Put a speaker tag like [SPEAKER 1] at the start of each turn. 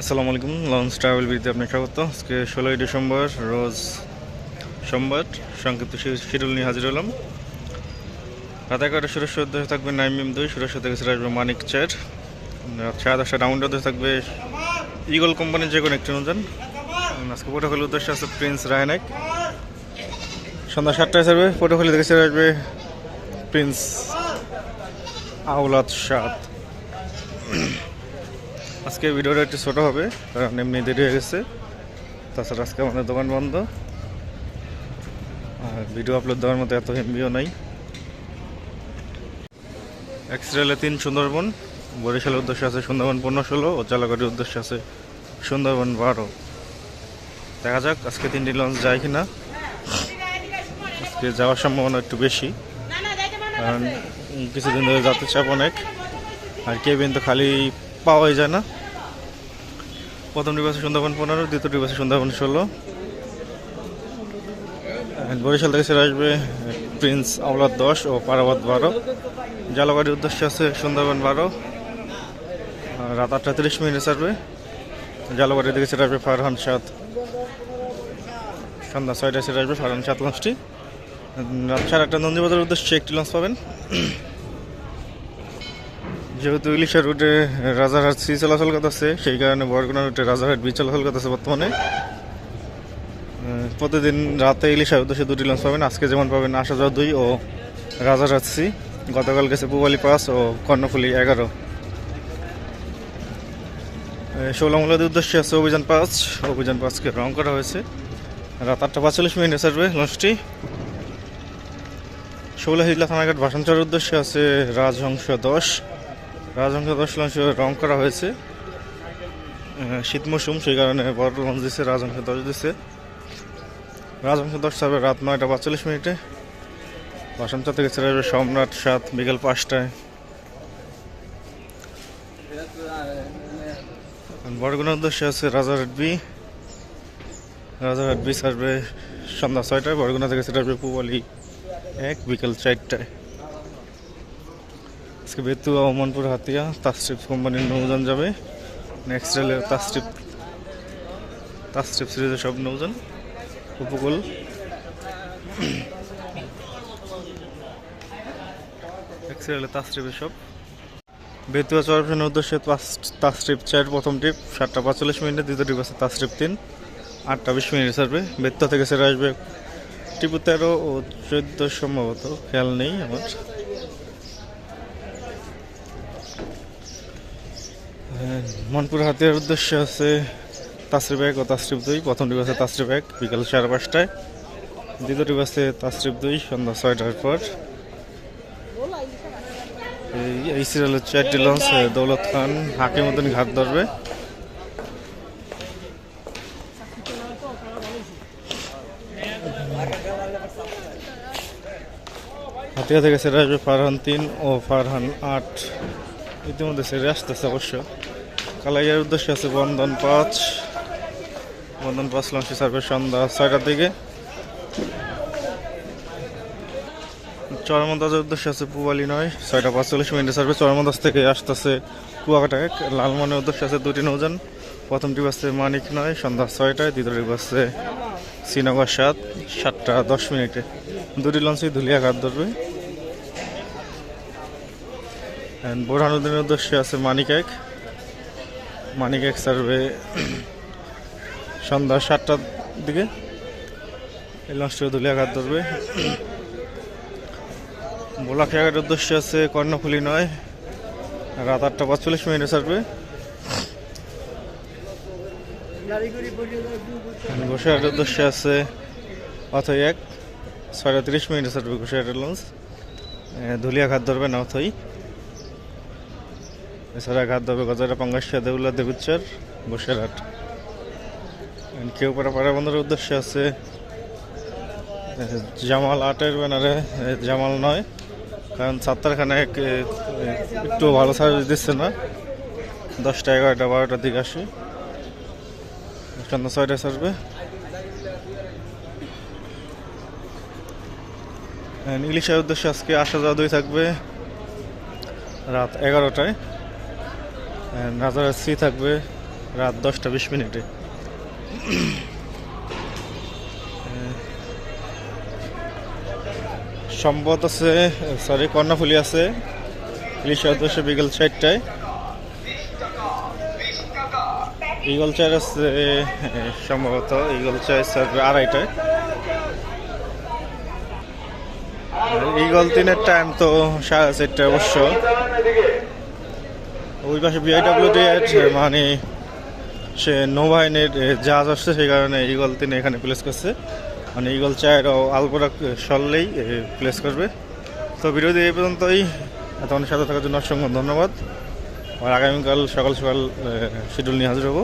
[SPEAKER 1] আসসালামু আলাইকুম launch travel বিতে আপনাকে স্বাগত। আজকে ষোলোই ডিসেম্বর, রোজ সোমবার। সংক্ষিপ্ত শিডিউল নিয়ে হাজির হলাম। রাত এগারোটা সুরেশ উদ্দেশ্যে থাকবে নাইমিম দুই, সুরেশ থেকে সেটা আসবে মানিক চার রাত সাড়ে দশটা রাউন্ড উদ্দেশ্যে থাকবে ইগল কোম্পানির যে কোনো একটি অনুযান আজকে পটুখালীর উদ্দেশ্যে আছে প্রিন্স রায়নাক সন্ধ্যা সাতটায় ছাড়বে পটুখালী থেকে সেটা আসবে প্রিন্স আউলাদ সাত আজকে ভিডিওটা একটু ছোটো হবে, কারণ এমনি দেরি হয়ে গেছে। তাছাড়া আজকে আমাদের দোকান বন্ধ। আর ভিডিও আপলোড দেওয়ার মতো এত এমবিও নাই। এক্সরেলে তিন সুন্দরবন বরিশালের উদ্দেশ্যে আছে সুন্দরবন পনেরো ষোলো ও জালাগাড়ির উদ্দেশ্যে আছে সুন্দরবন বারো। দেখা যাক আজকে তিনটি লঞ্চ যায় কিনা। আজকে যাওয়ার সম্ভাবনা একটু বেশি। কারণ কিছুদিন ধরে যাতে চাপ অনেক। আর কেবিন তো খালি পাওয়াই যায় না। প্রথম ডিভাসে সুন্দরবন পনেরো, দ্বিতীয় ডিভাসে সুন্দরবন ষোলো। বরিশাল থেকে ছেড়ে আসবে প্রিন্স আওলাদ দশ ও পারাবাদ বারো। জালাবাড়ির উদ্দেশ্যে আছে সুন্দরবন বারো। রাত আটটা তিরিশ মিনিটে ছাড়বে। জালাবাড়ি থেকে ছেড়ে আসবে ফারহান সাত সন্ধ্যা ছয়টায় ছেড়ে আসবে ফারহান সাত লঞ্চটি। রাত সাড়ে আটটা নন্দীবাজারের উদ্দেশ্যে একটি লঞ্চ পাবেন। যেহেতু ইলিশা রুটে রাজারহাট সি চলাচল করতেছে, সেই কারণে বরগুনা রুটে রাজারহাট বি চলাচল করতেছে বর্তমানে। প্রতিদিন রাতে ইলিশার উদ্দেশ্যে দুটি লঞ্চ পাবেন, আজকে যেমন পাবেন আসা যাওয়া দুই ও রাজারহাট সি, গতকাল গেছে পুবালি পাঁচ ও কর্ণফুলি এগারো। ষোলামূলাদের উদ্দেশ্যে আছে অভিযান পাঁচ, অভিযান পাঁচকে রং করা হয়েছে। রাত আটটা পাঁচচল্লিশ মিনিটে ছাড়বে লঞ্চটি। ষোলো হিজলা থানাঘাট ভাষাঞ্চলের উদ্দেশ্যে আছে রাজহংস দশ। রাজহংস দশ লঞ্চ রং করা হয়েছে। শীত মৌসুম, সেই কারণে বড় লঞ্চ দিচ্ছে রাজহংস দশ দিচ্ছে রাজহংস দশ ছাড়বে রাত নয়টা পাঁচচল্লিশ মিনিটে। ভাষাঞ্চল থেকে ছেড়ে আসবে সম্রাট, সাত বিকেল পাঁচটায়। বরগুনার উদ্দেশ্যে আছে রাজারহাট বি। রাজারহাট বি ছাড়বে সন্ধ্যা ছয়টায় বরগুনা থেকে ছেড়ে আসবে পুবালি এক, বিকেল চারটায়। আজকে বেতুয়া ওমানপুর হাতিয়া তাসট্রিপ কোম্পানির নৌযান যাবে। নেক্সট রেলে তাসট্রিপ তাসট্রিপ সিরিজের সব নৌযান, উপকূল। নেক্সট রেলে তাসট্রিপের সব। বেতুয়া চরফের উদ্দেশ্যে তাস- তাসট্রিপ চার, প্রথম ট্রিপ সাতটা পাঁচচল্লিশ মিনিটে, দ্বিতীয় ট্রিপ আছে তাসট্রিপ তিন, আটটা বিশ মিনিটে ছাড়বে। বেতুয়া থেকে সেরে আসবে টিপু তেরো ও চোদ্দ সম্ভবত, খেয়াল নেই আমার। মনপুর হাতিয়ার উদ্দেশ্যে আছে তাসরিফ এক ও তাসরিফ দুই। প্রথম ডিপ আছে তাসরিফ এক, বিকাল সাড়ে পাঁচটায়। দ্বিতীয় ডিপ আছে তাসরিফ দুই, সন্ধ্যা ছয়টার পর। এই এই সিরিয়ালের চারটি লঞ্চ দৌলত খান হাকিমুদ্দিন ঘাট ধরবে। হাতিয়া থেকে সেরে আসবে ফারহান তিন ও ফারহান আট। ইতিমধ্যে সেরে আসতেছে অবশ্য। কালাইয়ার উদ্দেশ্যে আছে বন্ধন পাঁচ। বন্ধন পাঁচ, লঞ্চে সার্ভে সন্ধ্যা ছয়টার দিকে। চরমন্দাজের উদ্দেশ্যে আছে পুবালি নয়, ছয়টা পাঁচচল্লিশ মিনিটে সার্ভে। চরমন্দাজ থেকে আসতেছে কুয়াকাটা এক লালমনের উদ্দেশ্যে আছে দুটি নৌযান। প্রথমটি বাসছে মানিক নয়, সন্ধ্যা ছয়টায়। দ্বিতীয়টি বাসছে শ্রীনগর সাত, সাতটা দশ মিনিটে। দুটি লঞ্চই ধুলিয়া ঘাট ধরবে। বোরহানুদ্দিনের উদ্দেশ্যে আছে মানিক এক। মানিক এক সার্ভে সন্ধ্যা সাতটার দিকে। এই লঞ্চটিও ধুলিয়া ঘাট ধরবে। বোলা বোলাখিয়াঘাটের উদ্দেশ্যে আছে কর্ণফুলি নয়। রাত আটটা পাঁচচল্লিশ মিনিটে ছাড়বে ঘোষাহাটের উদ্দেশ্যে আছে অথই এক। ছয়টা তিরিশ মিনিটে সার্ভে ঘোষাহাটের লঞ্চ। ধুলিয়া ঘাট ধরবে না অথই। এছাড়া ঘাট ধরবে গজারা পাঙ্গাসিয়া দেউলা দেবুচ্চার ঘোষেরহাট কেউ পাড়া বন্ধুর উদ্দেশ্যে আছে জামাল আটের ব্যানারে জামাল নয় কারণ এ, একটু ভালো সার্ভিস দিচ্ছে না। দশটা এগারোটা বারোটার দিকে আসে। সন্ধ্যা ছাড়বে। And ইলিশের উদ্দেশ্যে আজকে আসা যাওয়া দুই থাকবে রাত এগারোটায়। রাজার সি থাকবে রাত দশটা বিশ মিনিটে। সম্পদ আছে সরি কর্ণফুলি আছে। ইলিশের উদ্দেশ্যে বিকেল চারটায়। ইগল চার আছে, সম্ভবত ইগল চার সার্ভে আড়াইটায়। ইগল তিনের টাইম তো সাড়ে চারটায় অবশ্য। ওই পাশে বিআইডব্লিউ মানে সে নৌবাহিনীর জাহাজ আসছে, সেই কারণে ইগল তিনি এখানে প্লেস করছে। মানে ইগল চায়ের আলপোরা সরলেই প্লেস করবে। তো বিরোধী এই পর্যন্তই। এতক্ষণ সাথে থাকার জন্য অসংখ্য ধন্যবাদ। আর আগামীকাল সকাল সকাল শিডিউল নিয়ে হাজির হব।